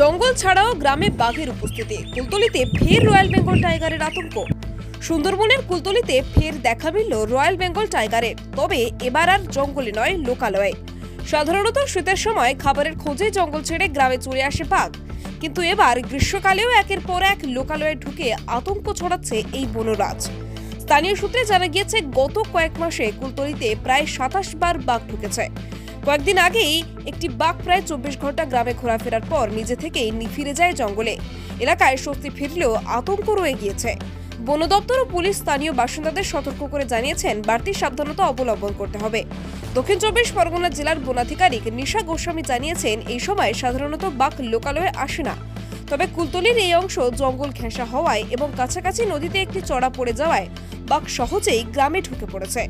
জঙ্গল ছাড়াও গ্রামে বাঘের উপস্থিতি। কুলতলিতে ফের রয়্যাল বেঙ্গল টাইগারের আতঙ্ক। সুন্দরবনের কুলতলিতে ফের দেখা মিলল রয়্যাল বেঙ্গল টাইগারের। তবে এবার আর জঙ্গলে নয়, লোকালয়ে। সাধারণত শীতের সময় খাবারের খোঁজে জঙ্গল ছেড়ে গ্রামে চলে আসে বাঘ। কিন্তু এবার গ্রীষ্মকালেও একের পর এক লোকালয়ে ঢুকে আতঙ্ক ছড়াচ্ছে এই বনরাজ। স্থানীয় সূত্রে জানা গিয়েছে, গত কয়েক মাসে কুলতলিতে প্রায় সাতাশ বার বাঘ ঢুকেছে। কয়েকদিন আগেই একটি বাঘ প্রায় চব্বিশ ঘণ্টা গ্রামে ঘোরাফেরার পর নিজে থেকেই ফিরে যায় জঙ্গলে। এলাকায় স্বস্তি ফিরলেও আতঙ্ক রয়ে গিয়েছে। বন দপ্তর ও পুলিশ স্থানীয় বাসিন্দাদের সতর্ক করে জানিয়েছেন, বাড়তি সাবধানতা অবলম্বন করতে হবে। দক্ষিণ চব্বিশ পরগনা জেলার বনাধিকারিক নিশা গোস্বামী জানিয়েছেন, এই সময় সাধারণত বাঘ লোকালয়ে আসে না। তবে কুলতলির এই অংশ জঙ্গল ঘেঁষা হওয়ায় এবং কাছাকাছি নদীতে একটি চড়া পড়ে যাওয়ায় বাঘ সহজেই গ্রামে ঢুকে পড়েছে।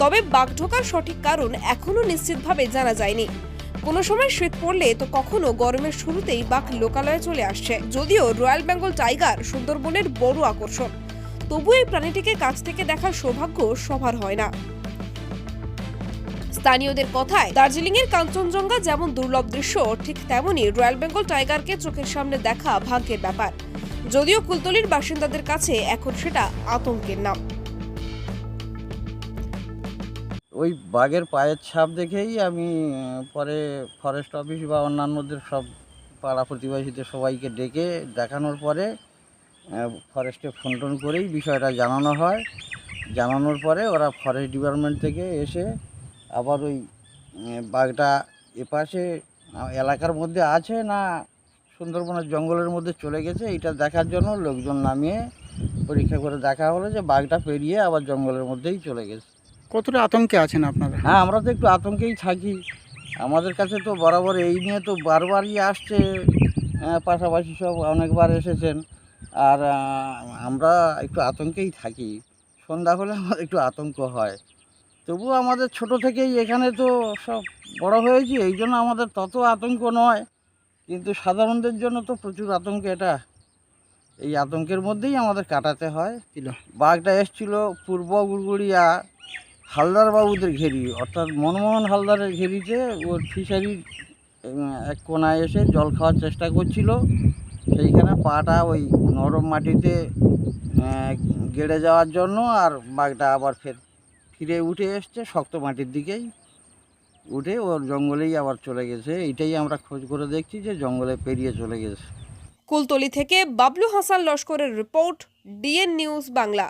তবে বাঘ ঢোকার সঠিক কারণ এখনও নিশ্চিতভাবে জানা যায়নি। কোনো সময় শীত পড়লে তো কখনো গরমের শুরুতেই বাঘ লোকালয়ে চলে আসছে, যদিও রয়্যাল বেঙ্গল টাইগার সুন্দরবনের বড় আকর্ষণ। তবু এই প্রাণীটিকে কাছ থেকে দেখার সৌভাগ্য সবার হয় না। স্থানীয়দের কথায় দার্জিলিং এর কাঞ্চনজঙ্ঘা যেমন দুর্লভ দৃশ্য, ঠিক তেমনই রয়্যাল বেঙ্গল টাইগারকে চোখের সামনে দেখা ভাগ্যের ব্যাপার। যদিও কুলতলির বাসিন্দাদের কাছে এখন সেটা আতঙ্কের নাম। ওই বাঘের পায়ের ছাপ দেখেই আমি পরে ফরেস্ট অফিস বা অন্যান্যদের সব পাড়া প্রতিবেশীদের সবাইকে ডেকে দেখানোর পরে ফরেস্টে ফোন টোন করেই বিষয়টা জানানো হয়। জানানোর পরে ওরা ফরেস্ট ডিপার্টমেন্ট থেকে এসে আবার ওই বাঘটা এপাশে এলাকার মধ্যে আছে না সুন্দরবনের জঙ্গলের মধ্যে চলে গেছে, এটা দেখার জন্য লোকজন নামিয়ে পরীক্ষা করে দেখা হলো যে বাঘটা পেরিয়ে আবার জঙ্গলের মধ্যেই চলে গেছে। কতটা আতঙ্কে আছেন আপনারা? হ্যাঁ আমরা তো একটু আতঙ্কেই থাকি। আমাদের কাছে তো বরাবর এই নিয়ে তো বারবারই আসছে পাশাপাশি সব অনেকবার এসেছেন। আর আমরা একটু আতঙ্কেই থাকি। সন্ধ্যা হলে আমাদের একটু আতঙ্ক হয়। তবুও আমাদের ছোট থেকেই এখানে তো সব বড় হয়েছি এই জন্য আমাদের তত আতঙ্ক নয়। কিন্তু সাধারণদের জন্য তো প্রচুর আতঙ্ক এটা। এই আতঙ্কের মধ্যেই আমাদের কাটাতে হয়। বাঘটা এসছিল পূর্ব গুড়গুড়িয়া। হালদার বাবুদের ঘেরি, অর্থাৎ মনমোহন হালদারের ঘেরিতে ওর ফিশারির এক কোনায় এসে জল খাওয়ার চেষ্টা করছিল। সেইখানে পাটা ওই নরম মাটিতে গেড়ে যাওয়ার জন্য আর বাঘটা আবার ফের ফিরে উঠে এসছে শক্ত মাটির দিকেই। উঠে ওর জঙ্গলেই আবার চলে গেছে। এইটাই আমরা খোঁজ করে দেখছি যে জঙ্গলে পেরিয়ে চলে গেছে। কুলতলি থেকে বাবলু হাসান লস্করের রিপোর্ট, ডিএন নিউজ বাংলা।